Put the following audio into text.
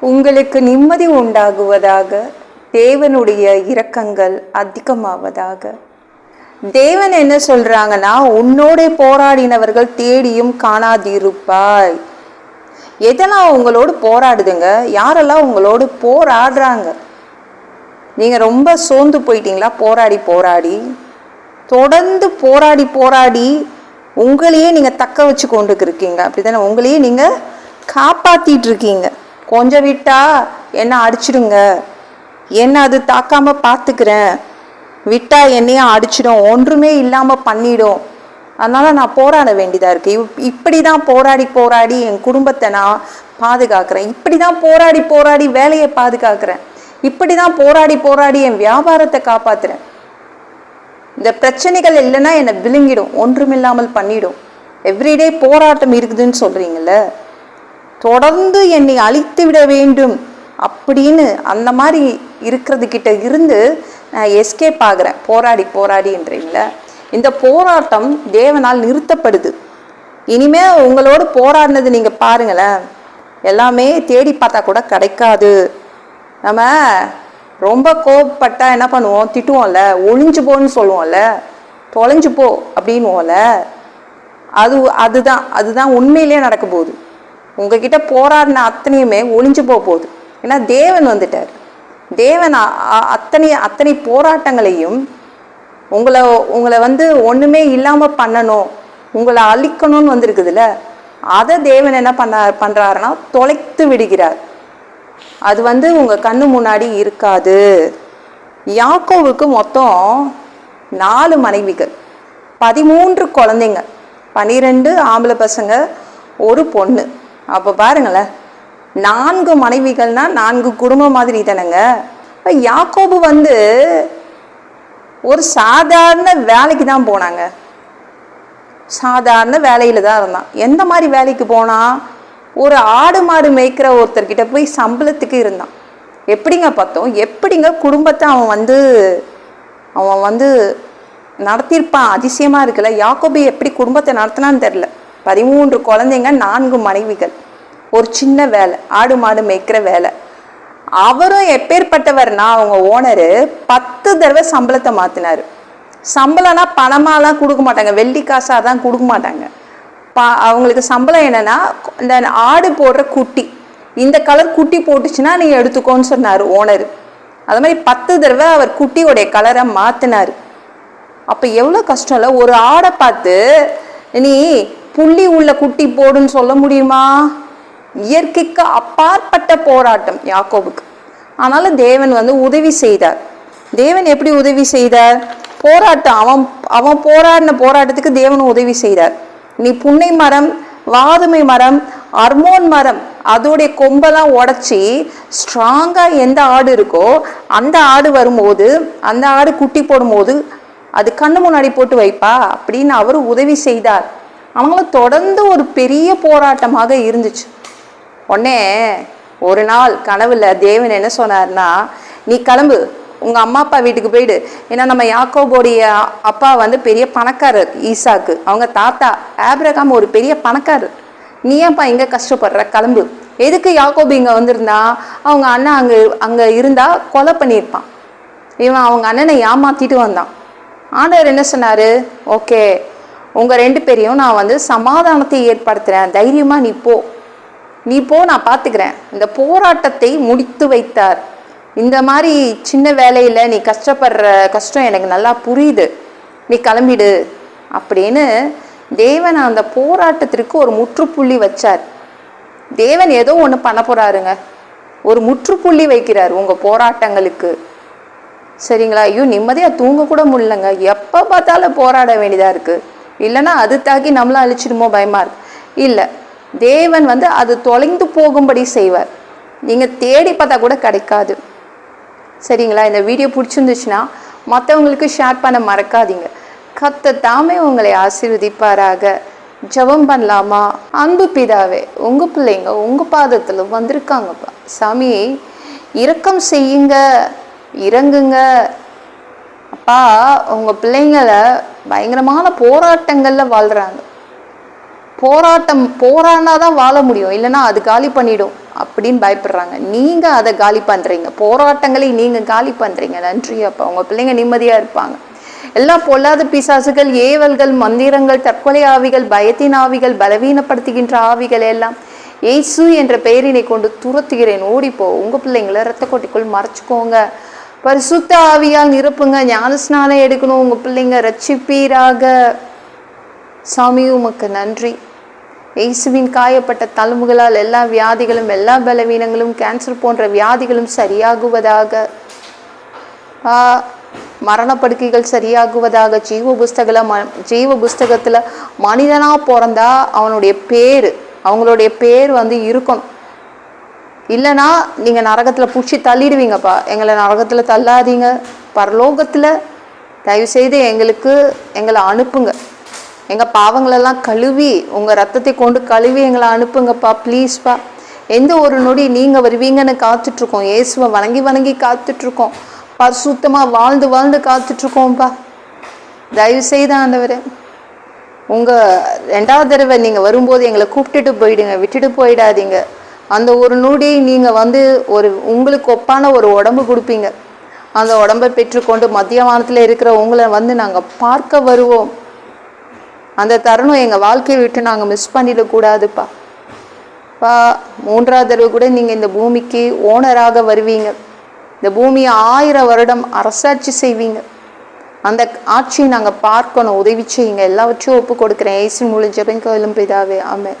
உங்களுக்கு நிம்மதி உண்டாகுவதாக தேவனுடைய இரக்கங்கள் அதிகமாவதாக. தேவன் என்ன சொல்கிறாங்கன்னா உன்னோட போராடினவர்கள் தேடியும் காணாதிருப்பாய். எதெல்லாம் உங்களோடு போராடுதுங்க? யாரெல்லாம் உங்களோடு போராடுறாங்க? நீங்கள் ரொம்ப சோர்ந்து போயிட்டீங்களா? போராடி போராடி. தொடர்ந்து போராடி போராடி உங்களையே நீங்கள் தக்க வச்சு கொண்டு இருக்கீங்க அப்படிதானே உங்களையே நீங்கள் காப்பாற்றிட்டு இருக்கீங்க. கொஞ்சம் விட்டா என்ன அடிச்சிடுங்க? என்ன அது தாக்காம பார்த்துக்கிறேன் விட்டா என்னையும் அடிச்சிடும். ஒன்றுமே இல்லாமல் பண்ணிடும். அதனால நான் போராட வேண்டியதாக இருக்கு. இப்படி தான் போராடி போராடி என் குடும்பத்தை நான் பாதுகாக்கிறேன். இப்படி தான் போராடி போராடி வேலையை பாதுகாக்கிறேன். இப்படி தான் போராடி போராடி என் வியாபாரத்தை காப்பாத்துறேன். இந்த பிரச்சனைகள் இல்லைன்னா என்னை விழுங்கிடும். ஒன்றுமில்லாமல் பண்ணிடும். எவ்ரிடே போராட்டம் இருக்குதுன்னு சொல்றீங்கல்ல? தொடர்ந்து என்னை அழித்து விட வேண்டும் அப்படின்னு அந்த மாதிரி இருக்கிறது கிட்ட இருந்து நான் எஸ்கேப் ஆகுறேன். போராடி போராடின்றீங்கள இந்த போராட்டம் தேவனால் நிறுத்தப்படுது. இனிமே உங்களோடு போராடினது நீங்க பாருங்களேன். எல்லாமே தேடி பார்த்தா கூட கிடைக்காது. நம்ம ரொம்ப கோவப்பட்டா என்ன பண்ணுவோம்? திட்டுவோம்ல. ஒளிஞ்சு போன்னு சொல்லுவோம்ல. தொலைஞ்சு போ அப்படின்னுவோம்ல அது அதுதான் அதுதான் உண்மையிலேயே நடக்க போகுது. உங்ககிட்ட போராடின அத்தனையுமே ஒளிஞ்சு போக போகுது. ஏன்னா தேவன் வந்துட்டார். தேவன் அ- அத்தனை அத்தனை போராட்டங்களையும் உங்களை உங்களை வந்து ஒன்றுமே இல்லாமல் பண்ணணும் உங்களை அழிக்கணும்னு வந்திருக்குதுல்ல அதை தேவன் என்ன பண்ண பண்ணுறாருன்னா தொலைத்து விடுகிறார். அது வந்து உங்கள் கண்ணு முன்னாடி இருக்காது. யாக்கோவுக்கு மொத்தம் நாலு மனைவிகள் பதிமூன்று குழந்தைங்க பன்னிரெண்டு ஆம்பளை பசங்க ஒரு பொண்ணு. அப்போ பாருங்களேன். நான்கு மனைவிகள்னால் நான்கு குடும்பம் மாதிரி தானேங்க. இப்போ யாக்கோபு வந்து ஒரு சாதாரண வேலைக்கு தான் போனாங்க. சாதாரண வேலையில் தான் இருந்தான். எந்த மாதிரி வேலைக்கு போனால் ஒரு ஆடு மாடு மேய்க்கிற ஒருத்தர்கிட்ட போய் சம்பளத்துக்கு இருந்தான். எப்படிங்க பார்த்தோம்? எப்படிங்க குடும்பத்தை அவன் வந்து அவன் வந்து நடத்தியிருப்பான்? அதிசயமாக இருக்குல்ல. யாக்கோபி எப்படி குடும்பத்தை நடத்தினான்னு தெரில பதிமூன்று குழந்தைங்க நான்கு மனைவிகள். ஒரு சின்ன வேலை ஆடு மாடு மேய்க்கிற வேலை. அவரும் எப்பேற்பட்டவர்னா அவங்க ஓனரு பத்து தடவை சம்பளத்தை மாற்றினார் சம்பளம்னா பணமாலாம் கொடுக்க மாட்டாங்க. வெள்ளி காசாக தான் கொடுக்க மாட்டாங்க. பா அவங்களுக்கு சம்பளம் என்னென்னா இந்த ஆடு போடுற குட்டி. இந்த கலர் குட்டி போட்டுச்சுன்னா நீ எடுத்துக்கோன்னு சொன்னார் ஓனர். அது மாதிரி பத்து தடவை அவர் குட்டியோடைய கலரை மாற்றினார் அப்போ எவ்வளோ கஷ்டம் இல்லை? ஒரு ஆடை பார்த்து நீ புள்ளி உள்ள குட்டி போடுன்னு சொல்ல முடியுமா? இயற்கைக்கு அப்பாற்பட்ட போராட்டம் யாக்கோபுக்கு. ஆனால தேவன் வந்து உதவி செய்தார். தேவன் எப்படி உதவி செய்தார்? போராட்டம் அவன் அவன் போராடின போராட்டத்துக்கு தேவன் உதவி செய்தார். நீ புன்னை மரம் வாதுமை மரம் அர்மோன் மரம் அதோடைய கொம்பெல்லாம் உடச்சி ஸ்ட்ராங்காக எந்த ஆடு இருக்கோ அந்த ஆடு வரும்போது அந்த ஆடு குட்டி போடும்போது அது கண்ணு முன்னாடி போட்டு வைப்பா அப்படின்னு அவர் உதவி செய்தார். அவங்களும் தொடர்ந்து ஒரு பெரிய போராட்டமாக இருந்துச்சு. உடனே ஒரு நாள் கனவுல தேவன் என்ன சொன்னார்னா நீ கிளம்பு உங்க அம்மா அப்பா வீட்டுக்கு போயிடு. ஏன்னா நம்ம யாக்கோபோடைய அப்பா வந்து பெரிய பணக்காரர் ஈசாக்கு. அவங்க தாத்தா ஆப்ரகாம் ஒரு பெரிய பணக்காரர். நீ ஏன்ப்பா இங்க கஷ்டப்படுற? கிளம்பு. எதுக்கு யாக்கோபு இங்க வந்திருந்தா? அவங்க அண்ணன் அங்க அங்க இருந்தா கொலை பண்ணியிருப்பான். இவன் அவங்க அண்ணனை ஏமாத்திட்டு வந்தான். ஆண்டவர் என்ன சொன்னாரு? ஓகே உங்கள் ரெண்டு பேரையும் நான் வந்து சமாதானத்தை ஏற்படுத்துகிறேன் தைரியமாக நீ போ. நீ போ நான் பார்த்துக்கிறேன் இந்த போராட்டத்தை முடித்து வைத்தார். இந்த மாதிரி சின்ன வேலையில் நீ கஷ்டப்படுற கஷ்டம் எனக்கு நல்லா புரியுது. நீ கிளம்பிடு அப்படின்னு தேவன் அந்த போராட்டத்திற்கு ஒரு முற்றுப்புள்ளி வச்சார். தேவன் ஏதோ ஒன்று பண்ண போறாருங்க. ஒரு முற்றுப்புள்ளி வைக்கிறார் உங்கள் போராட்டங்களுக்கு. சரிங்களா? ஐயோ நிம்மதியாக தூங்க கூட முடியலங்க. எப்போ பார்த்தாலும் போராட வேண்டியதாக இருக்குது இல்லைன்னா அது தாக்கி நம்மள அழிச்சிடுமோ? பயமாக இருக்கு. இல்லை தேவன் வந்து அது தொலைந்து போகும்படி செய்வார். நீங்கள் தேடி பார்த்தா கூட கிடைக்காது. சரிங்களா? இந்த வீடியோ பிடிச்சிருந்துச்சுன்னா மற்றவங்களுக்கு ஷேர் பண்ண மறக்காதீங்க. கத்த தாமே உங்களை ஆசீர்வதிப்பாராக. ஜெபம் பண்ணலாமா? அன்பு பிதாவே உங்கள் பிள்ளைங்க உங்கள் பாதத்தில் வந்திருக்காங்கப்பா. சாமி இரக்கம் செய்யுங்க இறங்குங்க. அப்பா உங்கள் பிள்ளைங்கள பயங்கரமான போராட்டங்களில் வாழ்கிறாங்க போராட்டம் போராடினா தான் வாழ முடியும். இல்லைன்னா அது காலி பண்ணிடும் அப்படின்னு பயப்படுறாங்க. நீங்கள் அதை காலி பண்ணுறீங்க போராட்டங்களை நீங்கள் காலி பண்ணுறீங்க நன்றி அப்பா. உங்க பிள்ளைங்க நிம்மதியாக இருப்பாங்க. எல்லா பொல்லாத பிசாசுகள் ஏவல்கள் மந்திரங்கள் தற்கொலை ஆவிகள் பயத்தின் ஆவிகள் பலவீனப்படுத்துகின்ற ஆவிகள் எல்லாம் ஏசு என்ற பெயரினை கொண்டு துரத்துகிறேன். ஓடிப்போ. உங்கள் பிள்ளைங்களை ரத்த கொட்டிக்குள் மறைச்சிக்கோங்க. பரிசுத்த ஆவியால் நிரப்புங்க. ஞானஸ்நானம் எடுக்கணும். உங்கள் பிள்ளைங்க ரட்சிப்பீராக. சாமி உமக்கு நன்றி. இயேசுவின் காயப்பட்ட தழும்புகளால் எல்லா வியாதிகளும் எல்லா பலவீனங்களும் கேன்சர் போன்ற வியாதிகளும் சரியாகுவதாக. மரணப்படுக்கைகள் சரியாகுவதாக. ஜீவ புஸ்தகல ம ஜீவ புஸ்தகத்தில் மனிதனாக பிறந்தா அவனுடைய பேர் அவங்களுடைய பேர் வந்து இருக்கணும். இல்லைன்னா நீங்கள் நரகத்தில் பிடிச்சி தள்ளிடுவீங்கப்பா. எங்களை நரகத்தில் தள்ளாதீங்க. பரலோகத்தில் தயவு செய்து எங்களுக்கு எங்களை அனுப்புங்க. எங்கள் பாவங்களெல்லாம் கழுவி உங்கள் ரத்தத்தை கொண்டு கழுவி எங்களை அனுப்புங்கப்பா ப்ளீஸ்ப்பா எந்த ஒரு நொடி நீங்கள் வருவீங்கன்னு காத்துட்ருக்கோம். இயேசுவை வணங்கி வணங்கி காத்துட்ருக்கோம். பரிசுத்தமாக வாழ்ந்து வாழ்ந்து காத்துட்ருக்கோம்ப்பா தயவு செய்து ஆண்டவரே ரெண்டாவது தடவை நீங்கள் வரும்போது எங்களை கூப்பிட்டுட்டு போயிடுங்க. விட்டுட்டு போயிடாதீங்க. அந்த ஒரு நொடி நீங்கள் வந்து ஒரு உங்களுக்கு ஒப்பான ஒரு உடம்பு கொடுப்பீங்க. அந்த உடம்பை பெற்றுக்கொண்டு மத்திய வானத்தில் இருக்கிற உங்களை வந்து நாங்கள் பார்க்க வருவோம். அந்த தருணம் எங்கள் வாழ்க்கையை விட்டு நாங்கள் மிஸ் பண்ணிடக்கூடாதுப்பா பா மூன்றாவது தடவை கூட நீங்கள் இந்த பூமிக்கு ஓனராக வருவீங்க. இந்த பூமியை ஆயிரம் வருடம் அரசாட்சி செய்வீங்க. அந்த ஆட்சியை நாங்கள் பார்க்கணும். உதவி செய்யுங்க. எல்லாவற்றையும் ஒப்பு கொடுக்குறேன். ஏசி மூலம் ஜெபம் கோயிலும் பிதாவே. ஆமாம்